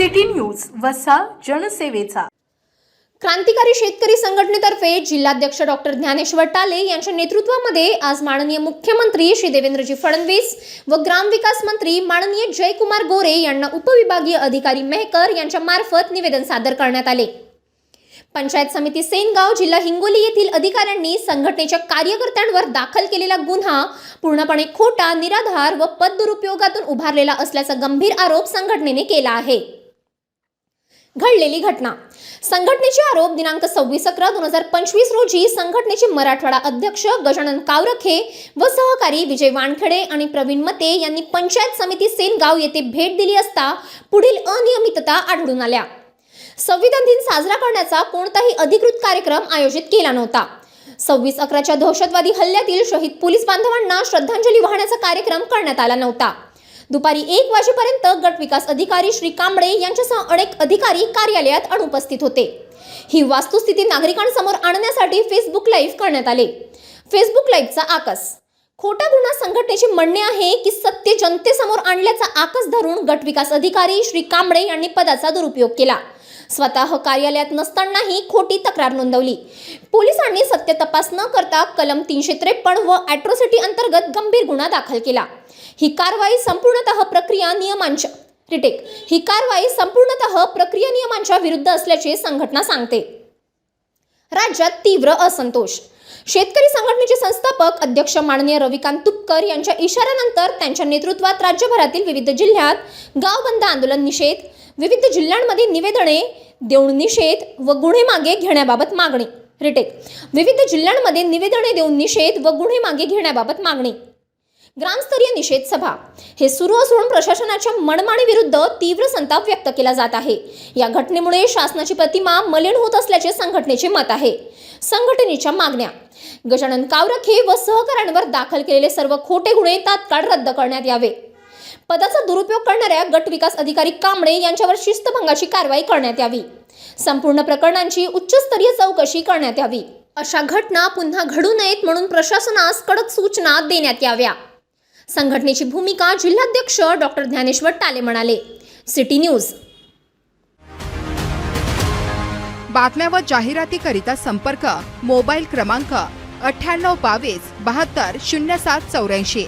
City news वसा जनसेवेचा. क्रांतिकारी शेतकरी संघटनेतर्फे जिल्हाध्यक्ष डॉक्टर ज्ञानेश्वर टाले यांच्या नेतृत्वामध्ये आज माननीय मुख्यमंत्री श्री देवेंद्रजी फडणवीस व ग्रामविकास मंत्री माननीय जयकुमार गोरे यांना उपविभागीय अधिकारी मेहकर यांच्या मार्फत निवेदन सादर करण्यात आले. पंचायत समिती सेनगाव जिल्हा हिंगोली येथील अधिकाऱ्यांनी संघटनेच्या कार्यकर्त्यांवर दाखल केलेला गुन्हा पूर्णपणे खोटा निराधार व पद दुरुपयोगातून उभारलेला असल्याचा गंभीर आरोप संघटनेने केला आहे. घडलेली घटना. संघटनेचे आरोप दिनांक सव्वीस अकरा दोन हजार पंचवीस रोजी संघटनेचे मराठवाडा अध्यक्ष गजानन कावरखे व सहकारी विजय वानखेडे आणि प्रवीण मते यांनी पंचायत समिती सेनगाव येथे भेट दिली असता पुढील अनियमितता आढळून आल्या. संविधान दिन साजरा करण्याचा कोणताही अधिकृत कार्यक्रम आयोजित केला नव्हता. सव्वीस अकराच्या दहशतवादी हल्ल्यातील शहीद पोलीस बांधवांना श्रद्धांजली वाहण्याचा कार्यक्रम करण्यात आला नव्हता. दुपारी एक वाजेपर्यंत गट विकास अधिकारी श्री कांबळे यांच्यासह अनेक अधिकारी कार्यालयात अनुपस्थित होते. ही वास्तुस्थिती नागरिकांसमोर आणण्यासाठी फेसबुक लाईव्ह करण्यात आले. फेसबुक लाईव्हचा आकस. खोटा गुन्हा संघटनेचे म्हणणे आहे की सत्य जनतेसमोर आणल्याचा आकस धरून गट विकास अधिकारी श्री कांबळे यांनी पदाचा दुरुपयोग केला. स्वतः कार्यालयात नसतानाही खोटी तक्रार नोंदवली. पोलिसांनी सत्य तपास न करता कलम तीनशे त्रेपन्न व अॅट्रॉसिटी अंतर्गत गंभीर गुन्हा दाखल केला. ही कारवाई संपूर्णतः प्रक्रिया नियमांच्या रिटेक. ही कारवाई संपूर्णतः प्रक्रिया नियमांच्या विरुद्ध असल्याचे संघटना सांगते. राज्यात तीव्र असंतोष. शेतकरी संघटनेचे संस्थापक अध्यक्ष माननीय रविकांत तुपकर यांच्या इशाऱ्यानंतर त्यांच्या नेतृत्वात राज्यभरातील विविध जिल्ह्यात गावबंद आंदोलन निषेध विविध जिल्ह्यांमध्ये निवेदने देऊन निषेध व गुन्हे मागे घेण्याबाबत मागणी. रिटेक. विविध जिल्ह्यांमध्ये निवेदने देऊन निषेध व गुन्हे मागे घेण्याबाबत मागणी. ग्रामस्तरीय निषेध सभा. हे सुरू असून प्रशासनाच्या मनमानीविरुद्ध तीव्र संताप व्यक्त केला जात आहे. या घटनेमुळे शासनाची प्रतिमा मलिन होत असल्याचे संघटनेचे मत आहे. संघटनेच्या मागण्या. गजानन कावरखे व सहकाऱ्यांवर दाखल केलेले सर्व खोटे गुन्हे तात्काळ रद्द करण्यात यावे. पदाचा दुरुपयोग करणाऱ्या गट विकास अधिकारी कांबळे यांच्यावर शिस्तभंगाची कारवाई करण्यात यावी. संपूर्ण प्रकरणांची उच्चस्तरीय चौकशी करण्यात यावी. अशा घटना पुन्हा घडू नयेत म्हणून प्रशासनास कडक सूचना देण्यात याव्या. संघटनेची भूमिका जिल्हाध्यक्ष डॉक्टर ज्ञानेश्वर टाले म्हणाले. City news. बातम्या व जाहिरातीकरिता संपर्क मोबाईल क्रमांक अठ्ठ्याण्णव बावीस बहात्तर शून्य सात चौऱ्याऐंशी.